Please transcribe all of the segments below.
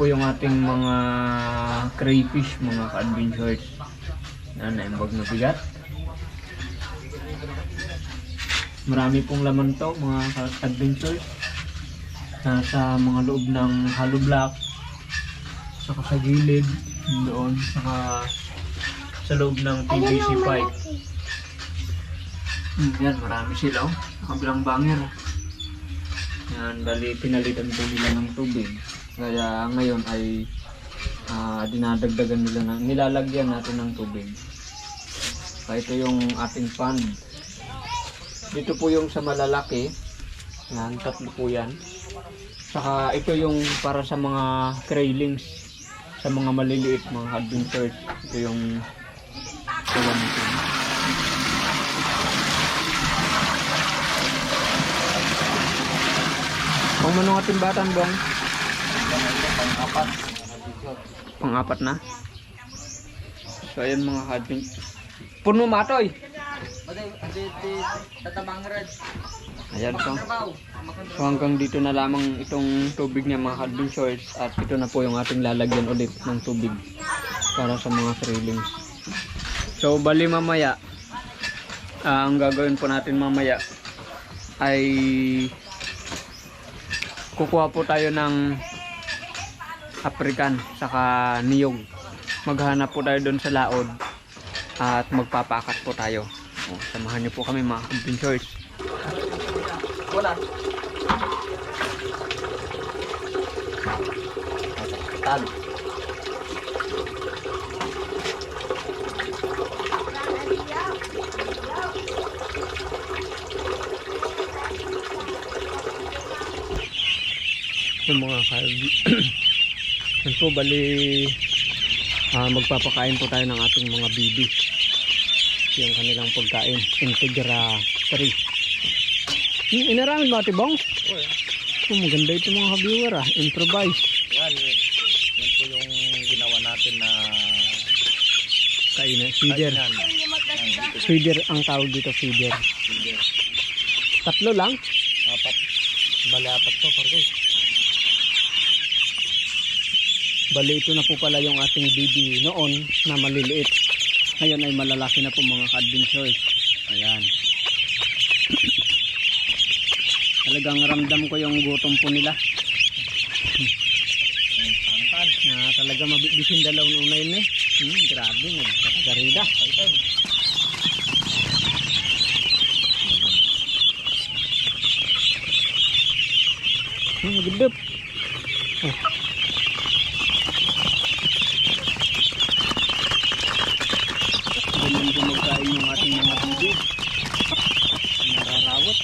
po yung ating mga crayfish, mga ka-adventures. Yan, naimbag na bigat. Marami pong laman to, mga ka-adventures. Nasa mga loob ng hollow block. Saka sa gilid, doon. Saka sa loob ng PVC pipe. Hmm, yan, marami sila oh. Sa kabilang banger. Yan, bali pinalitan po nila ng tubig. Kaya ngayon ay ah, dinadagdagan nila ng nilalagyan natin ng tubig. Kaya ito yung ating pond. Dito po yung sa malalaki. Yan, tatlo po yan. Saka ito yung para sa mga craylings. Sa mga maliliit, mga adventures. Ito yung. Kung manong ating batan bong? Pang-apat na? So ayan mga hadbing. Puno matoy! Ayan so. So hanggang dito na lamang itong tubig niya mga hadbing shorts at ito na po yung ating lalagyan ulit ng tubig para sa mga trailings. So bali mamaya ah, ang gagawin po natin mamaya ay kukuha po tayo ng African saka niyog. Maghanap po tayo doon sa laod at magpapakat po tayo. O, samahan niyo po kami mga adventures. Wala. Tal. Yung mga po, bali ah, magpapakain po tayo ng ating mga bibi. Yung kanilang pagkain. Integra 3. Hmm, inaramin mo ate Bong? Oh, maganda ito mga viewer ah. Improvise. Yan, yan po yung ginawa natin na Kainan. Feeder. Feeder ang tawag dito. Feeder. Feeder. Tatlo lang. Apat. Bali apat to, parkoy. Bali ito na po pala yung ating bibi noon na maliliit. Ngayon ay malalaki na po mga ka-adventures. Ayan. Talagang ramdam ko yung gutom po nila. Na talaga mabibisin dalaw na eh. Hmm, grabe, nagkakagarida. Ito. Hmm, gudop. Oh. Ganyan po magkain yung ating mga bibi. Nararawat.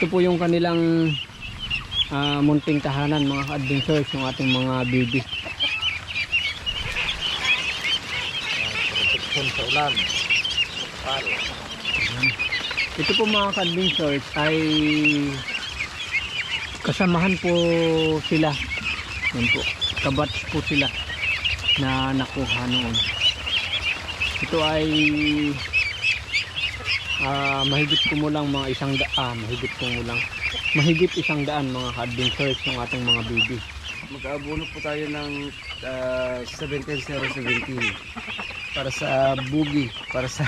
Ito po yung kanilang ah, munting tahanan mga ka-adventures yung ating mga. Protection sa ulan. Ito po mga ka-adventures ay kasamahan po sila. Yan po. Kabats po sila na nakuha noon. Ito ay ah, mahigit kumulang mga isang da ah, mahigit kumulang mahigit isang daan mga ka-adventures ng ating mga baby. Mag-aabono po tayo ng uh, 17017 para sa bugi, para sa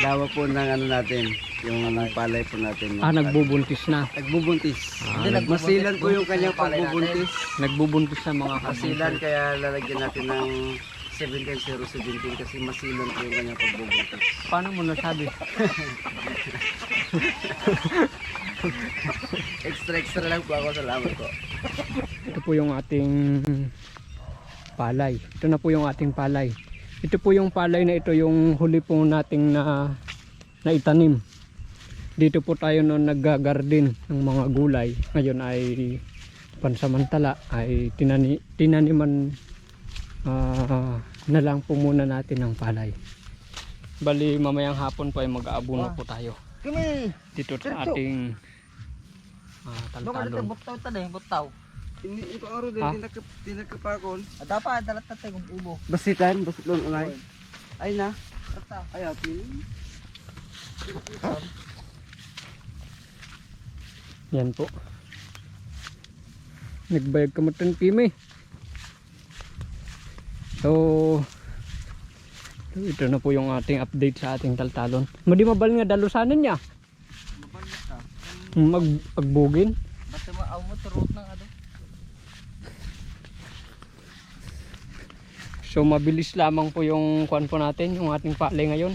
dawa po ng ano natin, yung palay po natin. Ah, nagbubuntis na. Nagbubuntis. Ah, Hindi, nagmasilan po yung kanyang pagbubuntis. Nagbubuntis na mga Masilan kaya lalagyan natin ng 17017 kasi masilan po yung kanyang pagbubuntis. Paano mo nasabi? Extra extra lang po ako, salamat po. Ito po yung ating palay. Ito na po yung ating palay. Ito po yung palay na ito yung huli po nating na na itanim. Dito po tayo noon naggagarden ng mga gulay. Ngayon ay pansamantala ay tinani, tinaniman ah, na lang po muna natin ng palay. Bali mamayang hapon po ay mag-aabuno Ah. po tayo dito sa ating ah, dito, taltalon. butaw ta din, butaw. Ini ito araw din, Ha? tinaka, tinakapakon. At dapat, dalat tayo kung ubo. Basitan, basitlon unay. Ay na, ay apin. Yan po. Nagbayag ka mo ng pime. So, ito na po yung ating update sa ating taltalon. Madi mabal nga dalusanan niya. mabalit ka. Mag agbugin. Basta maaw mo, turot ng ano. So mabilis lamang po yung kuan po natin, yung ating palay ngayon.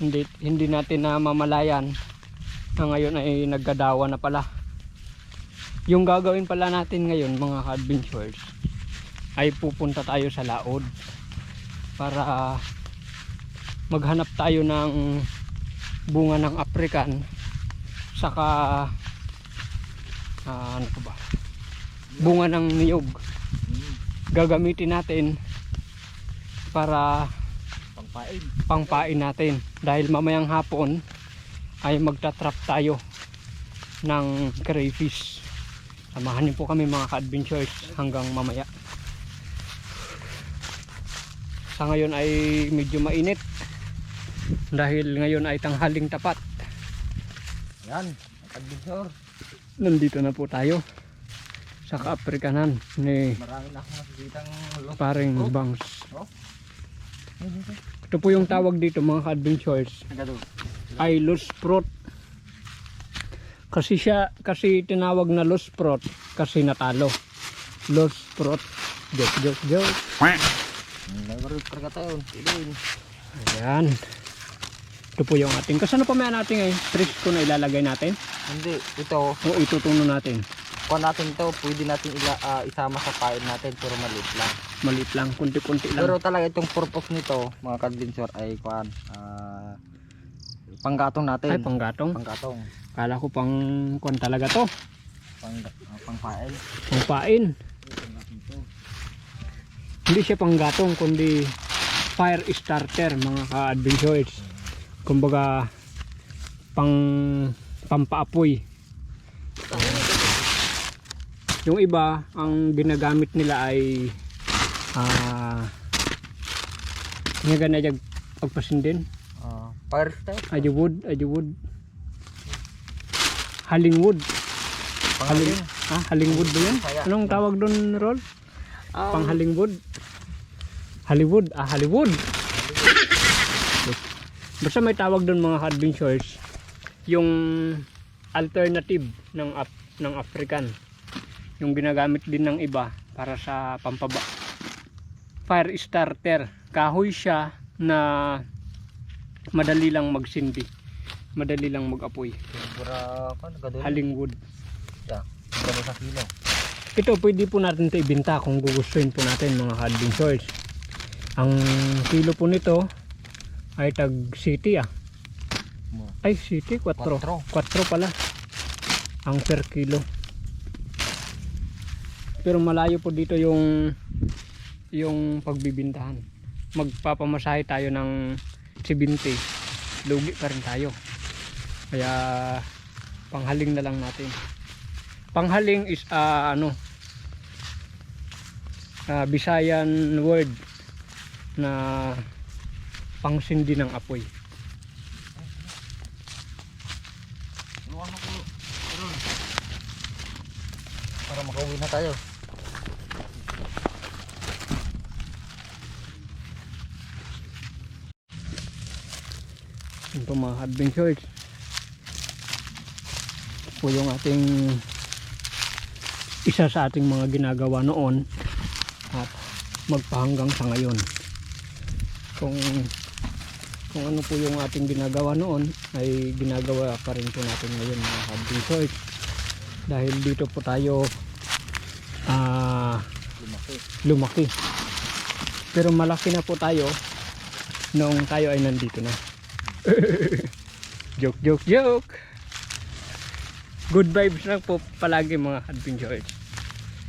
Hindi hindi natin na mamalayan na ngayon ay nagkadawa na pala. Yung gagawin pala natin ngayon mga ka-adventures ay pupunta tayo sa laod para maghanap tayo ng bunga ng African saka ah, ano ba? Bunga ng niyog. Gagamitin natin para Pangpain. pangpain natin. Dahil mamayang hapon ay magta-trap tayo ng crayfish. Samahan niyo po kami mga ka-adventures hanggang mamaya sa ngayon ay medyo mainit dahil ngayon ay tanghaling tapat Yan, adventure. nandito na po tayo sa kaafrikanan ni paring Oh. bangs Oh. ito po yung tawag dito mga ka-adventures ay loose fruit. Kasi siya, kasi tinawag na loose fruit kasi natalo. Loose fruit. Joke, joke, joke. Nagaro ka tayo. Ayan. Ito po yung ating, kasano pa may natin ngayon? Trish ko na ilalagay natin. Hindi, ito, O itutuno natin. kuha natin to, pwede natin ila, ah, isama sa pain natin, pero maliit lang. Maliit lang, kunti-kunti lang. Pero talaga itong purpose nito, mga kadventure, ay kuhan, ah, panggatong natin. Ay, panggatong. panggatong. Kala ko pang, kuan talaga to. Pang, ah, pangpain. Pangpain. Hindi siya panggatong, kundi fire starter, mga ka-adventures. Kumbaga, pang pampaapoy. Yung iba, ang ginagamit nila ay ah nga ganayag pagpasindin. Ah, fire style. Ayo wood, ayo wood. Haling wood. Pangaling. Ah, haling wood ba yan? Anong tawag doon, Rol? Um, Pang Hollywood. Hollywood, ah Hollywood. Basta may tawag doon mga adventures yung alternative ng Af ng African. Yung ginagamit din ng iba para sa pampaba. Fire starter. Kahoy siya na madali lang magsindi. Madali lang mag-apoy. Halingwood. Nagado sa kilo. Ito pwede po natin ito ibenta kung gugustuhin po natin mga adventures. Ang kilo po nito ay tag city ah. Ay city 4. 4 Kwatro. pala. Ang per kilo. Pero malayo po dito yung yung pagbibintahan. Magpapamasahe tayo ng 70. Lugi pa rin tayo. Kaya panghaling na lang natin. Panghaling is ah, ano ah, Bisayan word na pangsindi ng apoy. Para makauwi na tayo. Ito mga adventures. Ito po yung ating isa sa ating mga ginagawa noon at magpahanggang sa ngayon. Kung kung ano po yung ating ginagawa noon ay ginagawa pa rin po natin ngayon mga adventures. Dahil dito po tayo ah Lumaki. lumaki. Pero malaki na po tayo noong tayo ay nandito na. joke, joke, joke. Good vibes lang po palagi mga adventures.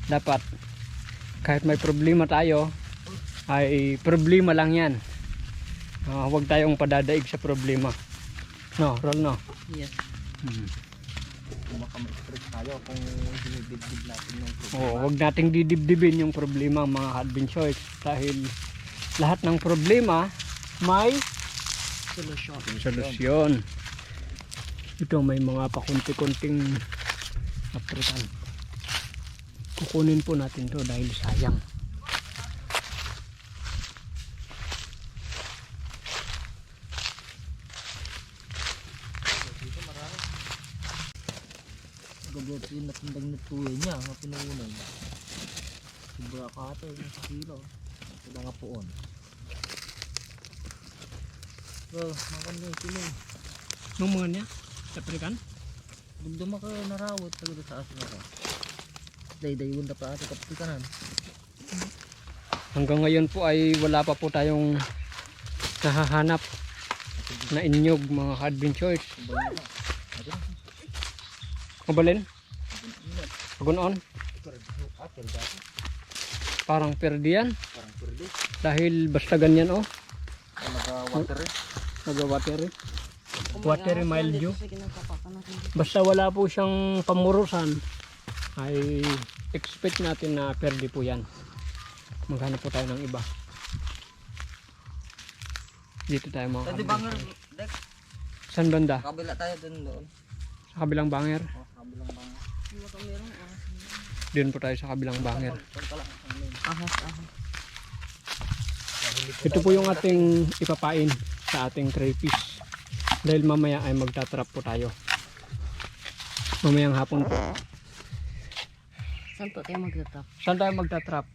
Dapat kahit may problema tayo, ay problema lang yan. Ah, huwag tayong padadaig sa problema. No, roll no. Yes. Hmm. Baka ma-stress tayo kung dinidibdib natin yung problema. Oo, huwag nating didibdibin yung problema mga adventures dahil lahat ng problema may Solusyon. solusyon. Ito may mga pakunti-kunting apritan. Kukunin po natin to dahil sayang. Gagot yung na tuloy niya, mga pinuunay. Sobra ka ito, yung sa kilo. Sila nga poon. Bro, makan din sila. Nung mga niya, apritan? Dugduma ka narawat talaga sa asin ako. Day-day wanda pa ate kapitikanan. Hanggang ngayon po ay wala pa po tayong nahahanap na inyog mga adventures. Mabalin? Dati. Parang perdian. Parang pwede. Dahil basta ganyan oh. Nag-water eh. Nag-water eh. Water eh, mild dew. Basta wala po siyang pamurusan ay expect natin na perdi po yan. Maghanap po tayo ng iba. Dito tayo mga kabila. Saan banda? Kabila tayo dun doon. Sa kabilang banger. Oh, kabilang banger. Doon po tayo sa kabilang banger. Ahas, ahas. Ito po yung ating ipapain sa ating crayfish. Dahil mamaya ay magtatrap po tayo. Mamayang hapon po. Saan po tayo magtatap? Saan tayo magtatrap?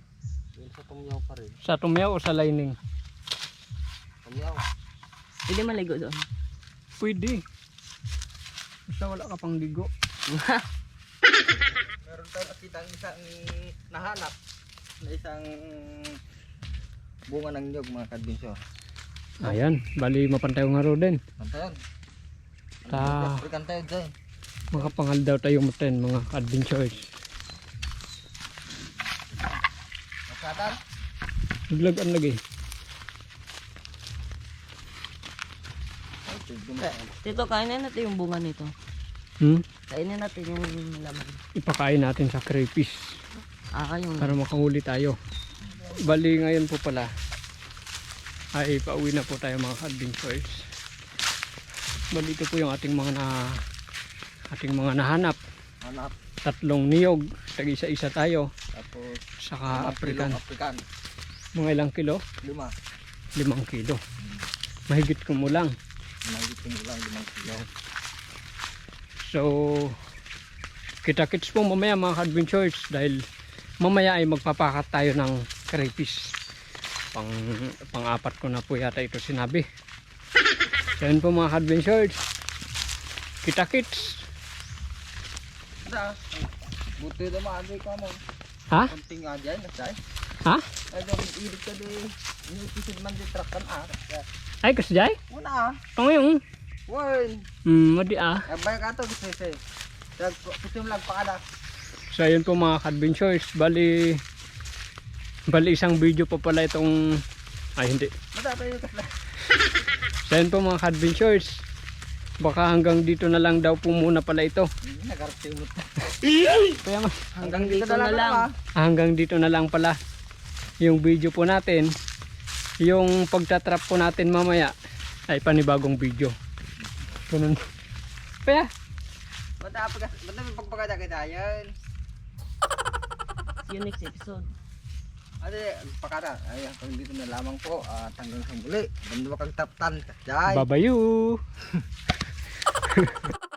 Sa tumyaw pa rin. Sa tumayaw o sa lining? Tumyaw. Pwede maligo doon. Pwede. Basta wala ka pang ligo. Meron tayo nakita ang isang nahanap na isang bunga ng nyog mga kadbinsyo. Ayan, bali mapantay nga ro din. Pantayon. Ta, Berikan tayo dyan. makapangal daw tayo maten mga adventures. Masatan. Naglagan lagi. Tito, kainin natin yung bunga nito. Hmm? Kainin natin yung laman. Ipakain natin sa crayfish Ah, yung para makahuli tayo. Bali ngayon po pala ay pauwi na po tayo mga adventures. Bali ito po yung ating mga na ating mga nahanap. Hanap. Tatlong niyog, tag isa-isa tayo. Tapos Saka African. African. Mga ilang kilo? Lima. Limang kilo. Mahigit ko mo lang. Nagitin mo lang limang kilo. So, kita-kits po mamaya mga adventures dahil mamaya ay magpapakat tayo ng crayfish. Pang, pang-apat ko na po yata ito sinabi. So, yun po mga adventures. Kita-kits. Buti na maagay ka mo. Ha? Kunting nga dyan. Nasay. Ha? Ay, dyan. Ilig ka din. Inipisid man din truck kan ah. Ay, kasjay? Una ah. Ito yung. Woy. Hmm, madi ah. Ay, bayag ato. Kasi say. Putim lang pa kada. So, yun po mga adventures. Bali, bali isang video pa pala itong, ay hindi. So yun po mga adventures Baka hanggang dito na lang daw po muna pala ito. Nagarti mo. Kaya ma- hanggang dito na lang. hanggang dito na lang pala yung video po natin. Yung pagtatrap po natin mamaya ay panibagong video. Ganun. Kaya. Mada may pagpagada kita yan. See you next episode. Ate, pakata. Ay, hanggang dito na lamang po. At hanggang sa muli. Ganda makagtaptan. Jai. babayu!